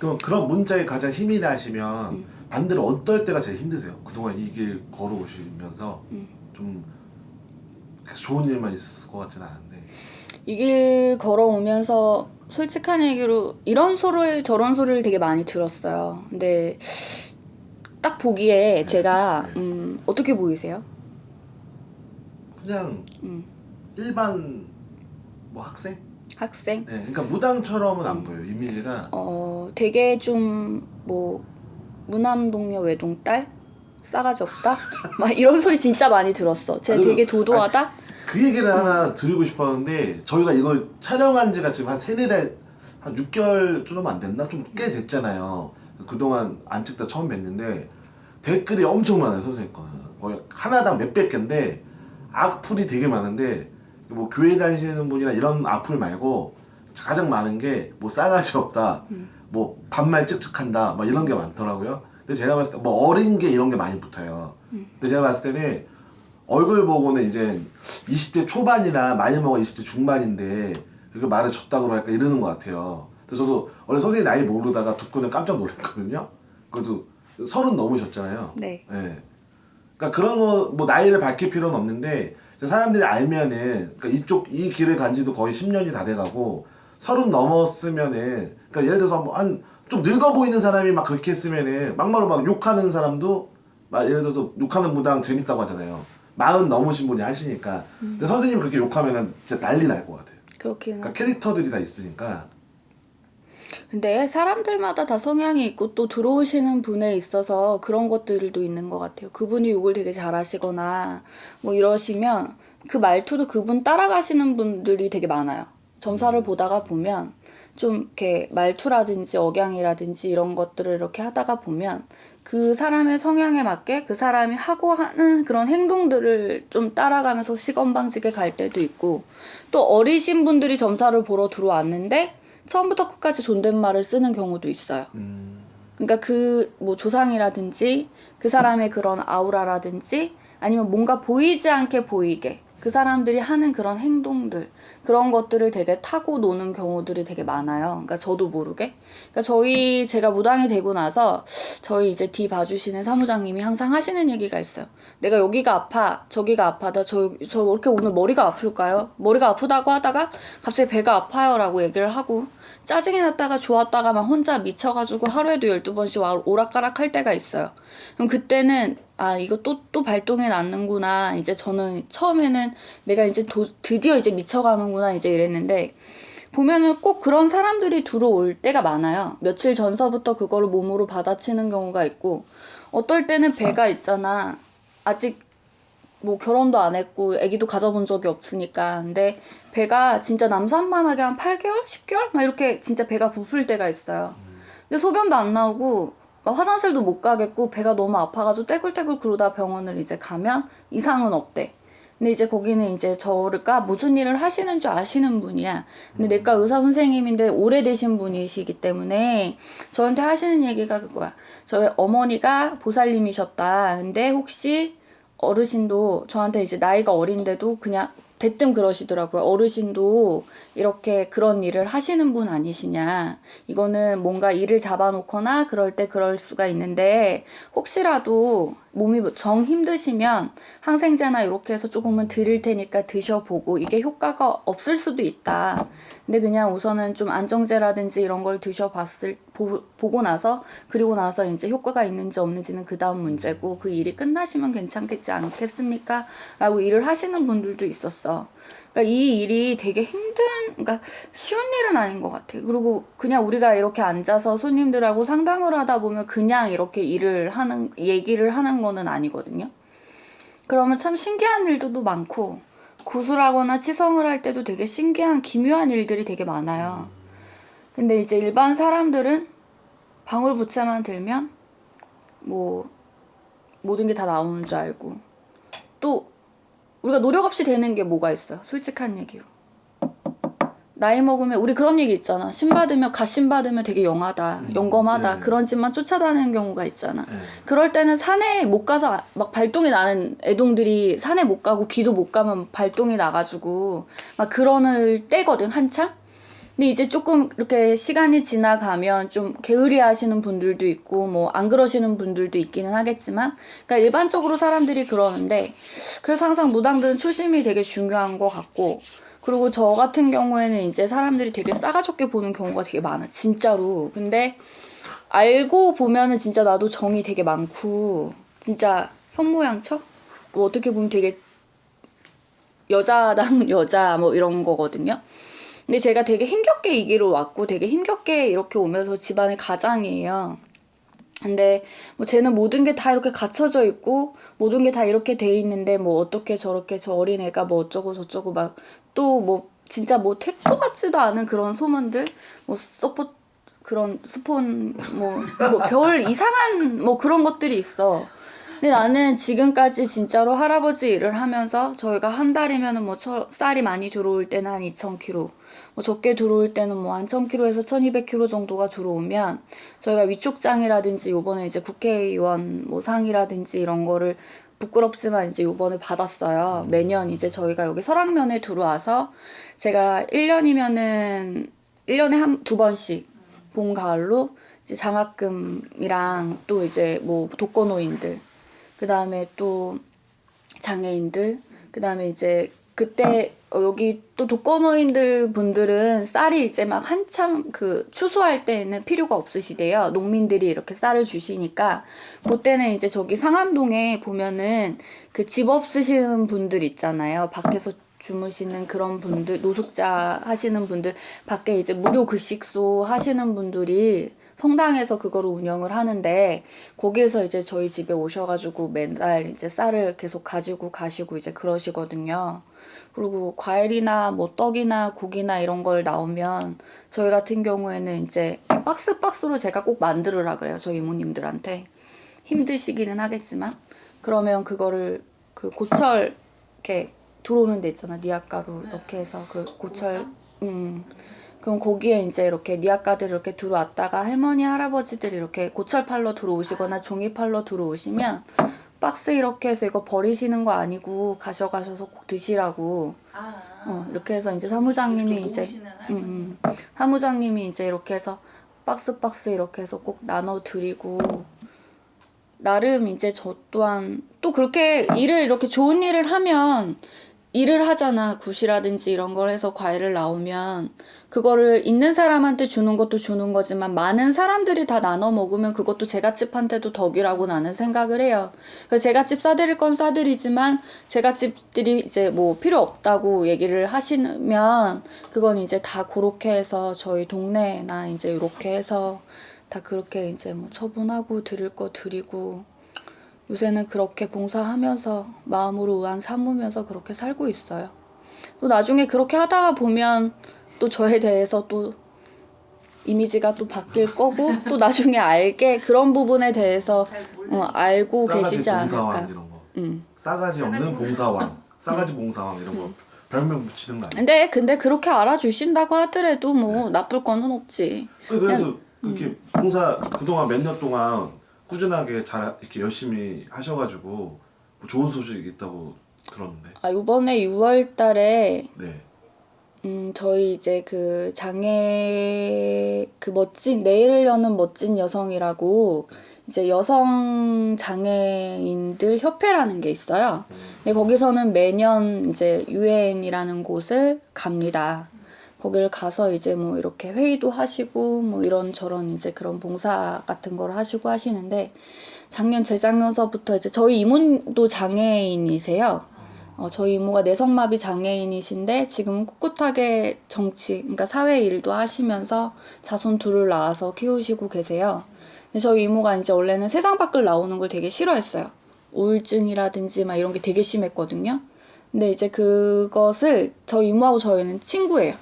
그럼 그런 문자에 가장 힘이 나시면 음. 반대로 어떨 때가 제일 힘드세요? 그동안 이 길 걸어오시면서 음. 좀 좋은 일만 있을 것 같지는 않은데 이 길 걸어오면서 솔직한 얘기로 이런 소리 저런 소리를 되게 많이 들었어요. 근데 딱 보기에 제가 네. 음, 어떻게 보이세요? 그냥 음. 일반 뭐 학생? 학생? 네, 그러니까 무당처럼은 음. 안 보여요 이미지가 어 되게 좀 뭐 무남동녀 외동딸 싸가지 없다 막 이런 소리 진짜 많이 들었어. 쟤 아니, 되게 도도하다. 그 얘기를 하나 드리고 싶었는데 저희가 이걸 촬영한 지가 지금 한 세네 달, 한 6개월 좀 안 됐나? 좀 꽤 됐잖아요. 그동안 안 찍다 처음 뵀는데 댓글이 엄청 많아요, 선생님 거는. 거의 하나당 몇백 개인데 악플이 되게 많은데 뭐 교회 다니시는 분이나 이런 악플 말고 가장 많은 게 뭐 싸가지 없다, 뭐 반말 찝찝한다, 막 이런 게 많더라고요. 근데 제가 봤을 때 뭐 어린 게 이런 게 많이 붙어요. 근데 제가 봤을 때는 얼굴 보고는 이제 20대 초반이나 많이 먹어 20대 중반인데 이거 말을 졌다고 할까 이러는 것 같아요. 그래서 저도 원래 선생님 나이 모르다가 듣고는 깜짝 놀랐거든요. 그래도 서른 넘으셨잖아요. 네. 예. 그러니까 그런 거 뭐 나이를 밝힐 필요는 없는데 사람들이 알면은 그러니까 이쪽 이 길을 간 지도 거의 10년이 다 돼가고 서른 넘었으면은 그러니까 예를 들어서 한좀 늙어 보이는 사람이 막 그렇게 했으면은 막말로 막 욕하는 사람도 막 예를 들어서 욕하는 무당 재밌다고 하잖아요. 마흔 넘으신 분이 하시니까 근데 선생님이 그렇게 욕하면은 진짜 난리 날 것 같아요. 그렇기는 그러니까. 캐릭터들이 다 있으니까 근데 사람들마다 다 성향이 있고 또 들어오시는 분에 있어서 그런 것들도 있는 것 같아요. 그분이 욕을 되게 잘하시거나 뭐 이러시면 그 말투도 그분 따라가시는 분들이 되게 많아요. 점사를 보다가 보면 좀 이렇게 말투라든지 억양이라든지 이런 것들을 이렇게 하다가 보면 그 사람의 성향에 맞게 그 사람이 하고 하는 그런 행동들을 좀 따라가면서 시건방지게 갈 때도 있고 또 어리신 분들이 점사를 보러 들어왔는데 처음부터 끝까지 존댓말을 쓰는 경우도 있어요. 음, 그러니까 그 뭐 조상이라든지 그 사람의 그런 아우라라든지 아니면 뭔가 보이지 않게 보이게 그 사람들이 하는 그런 행동들 그런 것들을 되게 타고 노는 경우들이 되게 많아요. 그러니까 저도 모르게. 그러니까 저희 제가 무당이 되고 나서 저희 이제 뒤 봐주시는 사무장님이 항상 하시는 얘기가 있어요. 내가 여기가 아파, 저기가 아파다, 저, 저왜 이렇게 오늘 머리가 아플까요? 머리가 아프다고 하다가 갑자기 배가 아파요 라고 얘기를 하고 짜증이 났다가 좋았다가 막 혼자 미쳐가지고 하루에도 12번씩 와- 오락가락 할 때가 있어요. 그럼 그때는 아 이거 또 또 발동해 놨는구나 이제 저는 처음에는 내가 이제 도, 드디어 이제 미쳐가는구나 이제 이랬는데 보면은 꼭 그런 사람들이 들어올 때가 많아요. 며칠 전서부터 그거를 몸으로 받아치는 경우가 있고 어떨 때는 배가 있잖아. 아직 뭐 결혼도 안 했고 아기도 가져본 적이 없으니까 근데 배가 진짜 남산만하게 한 8개월, 10개월 막 이렇게 진짜 배가 부풀 때가 있어요. 근데 소변도 안 나오고 막 화장실도 못 가겠고 배가 너무 아파가지고 떼굴떼굴 그러다 병원을 이제 가면 이상은 없대. 근데 이제 거기는 이제 저가 무슨 일을 하시는 줄 아시는 분이야. 근데 내과 의사 선생님인데 오래되신 분이시기 때문에 저한테 하시는 얘기가 그거야. 저희 어머니가 보살님이셨다. 근데 혹시 어르신도 저한테 이제 나이가 어린데도 그냥 대뜸 그러시더라고요. 어르신도 이렇게 그런 일을 하시는 분 아니시냐. 이거는 뭔가 일을 잡아놓거나 그럴 때 그럴 수가 있는데 혹시라도 몸이 정 힘드시면 항생제나 이렇게 해서 조금은 드릴 테니까 드셔보고 이게 효과가 없을 수도 있다. 근데 그냥 우선은 좀 안정제라든지 이런 걸 드셔봤을 보, 보고 나서 그리고 나서 이제 효과가 있는지 없는지는 그 다음 문제고 그 일이 끝나시면 괜찮겠지 않겠습니까? 라고 일을 하시는 분들도 있었어. 그러니까 이 일이 되게 힘든, 그러니까 쉬운 일은 아닌 것 같아. 그리고 그냥 우리가 이렇게 앉아서 손님들하고 상담을 하다 보면 그냥 이렇게 일을 하는, 얘기를 하는 거는 아니거든요. 그러면 참 신기한 일들도 많고, 구술하거나 치성을 할 때도 되게 신기한 기묘한 일들이 되게 많아요. 근데 이제 일반 사람들은 방울부채만 들면 뭐 모든 게 다 나오는 줄 알고 또 우리가 노력 없이 되는 게 뭐가 있어요? 솔직한 얘기로. 나이 먹으면 우리 그런 얘기 있잖아. 신 받으면 갓신 받으면 되게 영하다, 음, 영검하다 네. 그런 집만 쫓아다니는 경우가 있잖아. 네. 그럴 때는 산에 못 가서 막 발동이 나는 애동들이 산에 못 가고 귀도 못 가면 발동이 나가지고 막 그러는 때거든 한참. 근데 이제 조금 이렇게 시간이 지나가면 좀 게으리 하시는 분들도 있고 뭐 안 그러시는 분들도 있기는 하겠지만 그러니까 일반적으로 사람들이 그러는데 그래서 항상 무당들은 초심이 되게 중요한 것 같고 그리고 저 같은 경우에는 이제 사람들이 되게 싸가지 없게 보는 경우가 되게 많아 진짜로 근데 알고 보면은 진짜 나도 정이 되게 많고 진짜 현모양처 뭐 어떻게 보면 되게 여자당 여자 뭐 이런 거거든요. 근데 제가 되게 힘겹게 이 길을 왔고 되게 힘겹게 이렇게 오면서 집안의 가장이에요. 근데 뭐 쟤는 모든 게 다 이렇게 갖춰져 있고 모든 게 다 이렇게 돼 있는데 뭐 어떻게 저렇게 저 어린애가 뭐 어쩌고 저쩌고 막 또 뭐 진짜 뭐 택도 같지도 않은 그런 소문들 뭐 서포 그런 스폰 뭐별 이상한 뭐 그런 것들이 있어. 근데 나는 지금까지 진짜로 할아버지 일을 하면서 저희가 한 달이면은 뭐 처, 쌀이 많이 들어올 때는 한 2,000kg, 뭐 적게 들어올 때는 뭐 한 1,000kg에서 1,200kg 정도가 들어오면 저희가 위촉장이라든지 요번에 이제 국회의원 뭐 상이라든지 이런 거를 부끄럽지만 이제 요번에 받았어요. 매년 이제 저희가 여기 설악면에 들어와서 제가 1년이면은 1년에 한 두 번씩 봄 가을로 이제 장학금이랑 또 이제 뭐 독거노인들 그다음에 또 장애인들 그다음에 이제 그때 어, 여기 또 독거노인들 분들은 쌀이 이제 막 한참 그 추수할 때는 필요가 없으시대요. 농민들이 이렇게 쌀을 주시니까 그때는 이제 저기 상암동에 보면은 그 집 없으시는 분들 있잖아요. 밖에서 주무시는 그런 분들 노숙자 하시는 분들 밖에 이제 무료 급식소 하시는 분들이 성당에서 그거를 운영을 하는데 거기에서 이제 저희 집에 오셔가지고 맨날 이제 쌀을 계속 가지고 가시고 이제 그러시거든요. 그리고 과일이나 뭐 떡이나 고기나 이런 걸 나오면 저희 같은 경우에는 이제 박스 박스로 제가 꼭 만들으라 그래요. 저희 이모님들한테 힘드시기는 하겠지만 그러면 그거를 그 고철 이렇게 들어오는 데 있잖아 니아가루 이렇게 해서 그 고철. 음. 그럼 거기에 이제 이렇게 니아가들 이렇게 들어왔다가 할머니 할아버지들이 이렇게 고철 팔러 들어오시거나 종이 팔러 들어오시면 박스 이렇게 해서 이거 버리시는 거 아니고 가셔 가셔서 꼭 드시라고. 아, 어 이렇게 해서 이제 사무장님이 이제 음. 음. 사무장님이 이제 이렇게 해서 박스 박스 이렇게 해서 꼭 나눠 드리고. 나름 이제 저 또한 또 그렇게 일을 이렇게 좋은 일을 하면 일을 하잖아 굿이라든지 이런 걸 해서 과일을 나오면 그거를 있는 사람한테 주는 것도 주는 거지만 많은 사람들이 다 나눠 먹으면 그것도 제갓집한테도 덕이라고 나는 생각을 해요. 그래서 제갓집 싸드릴 건 싸드리지만 제갓집들이 이제 뭐 필요 없다고 얘기를 하시면 그건 이제 다 그렇게 해서 저희 동네나 이제 이렇게 해서 다 그렇게 이제 뭐 처분하고 드릴 거 드리고 요새는 그렇게 봉사하면서 마음으로 의안 삼으면서 그렇게 살고 있어요. 또 나중에 그렇게 하다가 보면 또 저에 대해서 또 이미지가 또 바뀔 거고 또 나중에 알게 그런 부분에 대해서. 어, 알고 계시지 않을까. 이런 거. 음. 싸가지 없는 봉사왕, 싸가지 봉사왕 이런 거 별명 붙이는 거 아니야? 근데 근데 그렇게 알아주신다고 하더라도 뭐 나쁠 거는 없지. 그래서 음. 이렇게 봉사 그동안 몇 년 동안 꾸준하게 잘 이렇게 열심히 하셔가지고 뭐 좋은 소식 있다고 들었는데. 아 이번에 6월 달에 네. 음, 저희 이제 그 장애, 그 멋진, 내일을 여는 멋진 여성이라고 이제 여성 장애인들 협회라는 게 있어요. 근데 거기서는 매년 이제 유엔이라는 곳을 갑니다. 거기를 가서 이제 뭐 이렇게 회의도 하시고 뭐 이런저런 이제 그런 봉사 같은 걸 하시고 하시는데 작년 재작년서부터 이제 저희 이모도 장애인이세요. 어, 저희 이모가 내성마비 장애인이신데 지금 꿋꿋하게 정치, 그러니까 사회 일도 하시면서 자손 둘을 낳아서 키우시고 계세요. 근데 저희 이모가 이제 원래는 세상 밖을 나오는 걸 되게 싫어했어요. 우울증이라든지 막 이런 게 되게 심했거든요. 근데 이제 그것을 저희 이모하고 저희는 친구예요.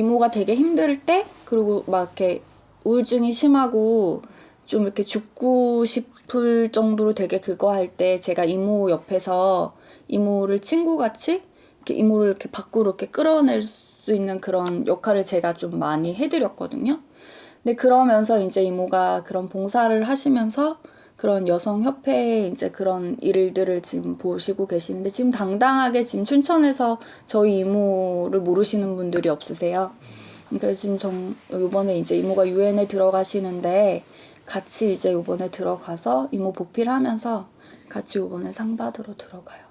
이모가 되게 힘들 때 그리고 막 이렇게 우울증이 심하고 좀 이렇게 죽고 싶을 정도로 되게 그거 할 때 제가 이모 옆에서 이모를 친구같이 이렇게 이모를 이렇게 밖으로 이렇게 끌어낼 수 있는 그런 역할을 제가 좀 많이 해드렸거든요. 근데 그러면서 이제 이모가 그런 봉사를 하시면서 그런 여성협회에 이제 그런 일들을 지금 보시고 계시는데 지금 당당하게 지금 춘천에서 저희 이모를 모르시는 분들이 없으세요. 그래서 지금 정 요번에 이제 이모가 유엔에 들어가시는데 같이 이제 요번에 들어가서 이모 보필하면서 같이 요번에 상 받으러 들어가요.